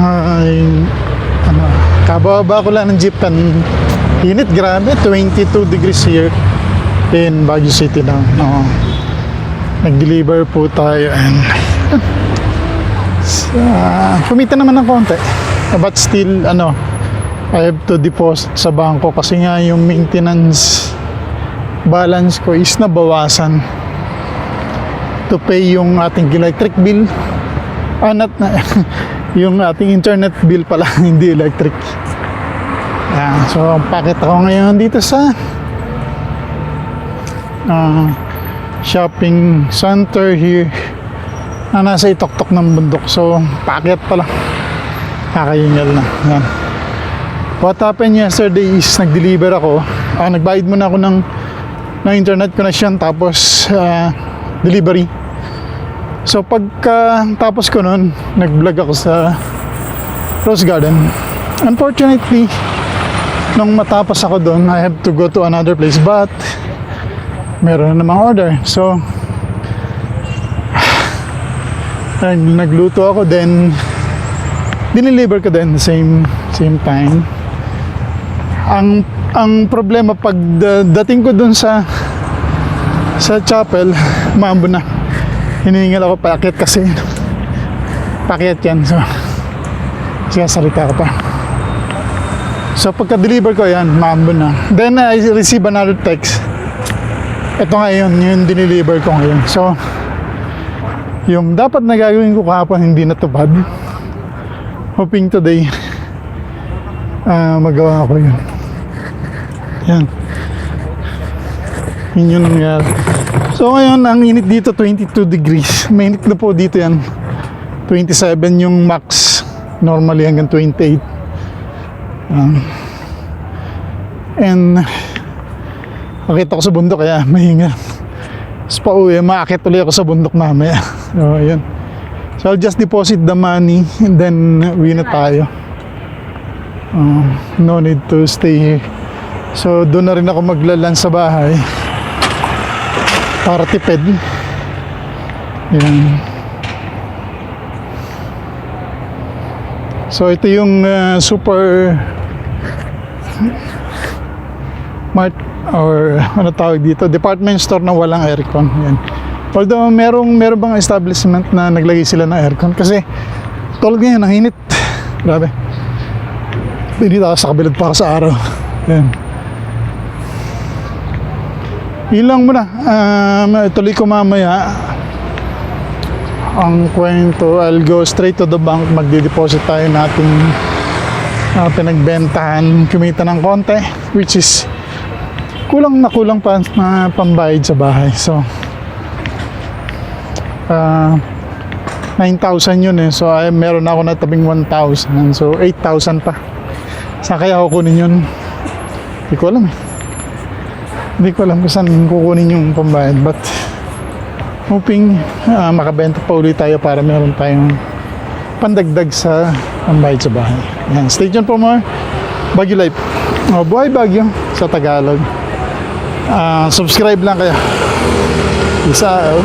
Ay, ano, kababa ko lang ng jeep kan init grabe 22 degrees here in Baguio City now no. nag-deliver po tayo and sa, kumita naman ng konti but still ano I have to deposit sa bangko kasi nga yung maintenance balance ko is nabawasan to pay yung ating electric bill ah, not na, yung ating internet bill pala hindi electric. Ayan, so pakit ako ngayon dito sa ah, shopping center here na nasa itoktok ng bundok. So paket pala. Kakayingal na. Yan what happened yesterday is nag-deliver ako. Ah, nagbayad muna ako ng ng internet connection tapos ah, delivery so pagka tapos ko nun nag-vlog ako sa Rose Garden. Unfortunately nung matapos ako doon I have to go to another place but meron na namang order. So nag nagluto ako then dineliver ko din same same time. Ang ang problema pag da- dating ko doon sa sa chapel maambo na hinihingal ako paakit kasi. Paakit yan so. Kaya salita ko pa. So pagka deliver ko yan maambo na. Then I receive another text. Ito nga yun yung dineliver ko ngayon. So yung dapat na gagawin ko kahapon hindi natupad hoping today ah magawa ko yun. Yan. Yun yung nangyari so ngayon ang init dito 22 degrees mainit na po dito yan 27 yung max normally hanggang 28 um, and nakita ko sa bundok kaya mahinga tapos pa uwi, maakit ulit ako sa bundok mamaya. So, ayun. So, I'll just deposit the money and then uwi na tayo. Um, no need to stay here. So, doon na rin ako maglalan sa bahay. Para tipid. Yan. So, ito yung uh, super mart or ano tawag dito, department store na walang aircon. Yan. Although merong meron bang establishment na naglagay sila ng aircon kasi tulad ngayon ang init. Grabe. Init ako sa kabilad para sa araw. Yan. Ilang muna. Um, tuloy ko mamaya ang kwento. I'll go straight to the bank. Magdi-deposit tayo natin uh, pinagbentahan. Kumita ng konti. Which is kulang na kulang pa na pambayad sa bahay. So, ah 9,000 yun eh. So, ay, meron ako na tabing 1,000. So, 8,000 pa. Saan kaya kukunin yun? Hindi ko alam eh. Hindi ko alam kung saan kukunin yung pambayad. But, hoping ah, makabenta pa ulit tayo para meron tayong pandagdag sa pambayad sa bahay. Yan. Stay tuned for more. Baguio Life. Oh, buhay Baguio sa Tagalog. Ah, subscribe lang kayo. Isa, oh.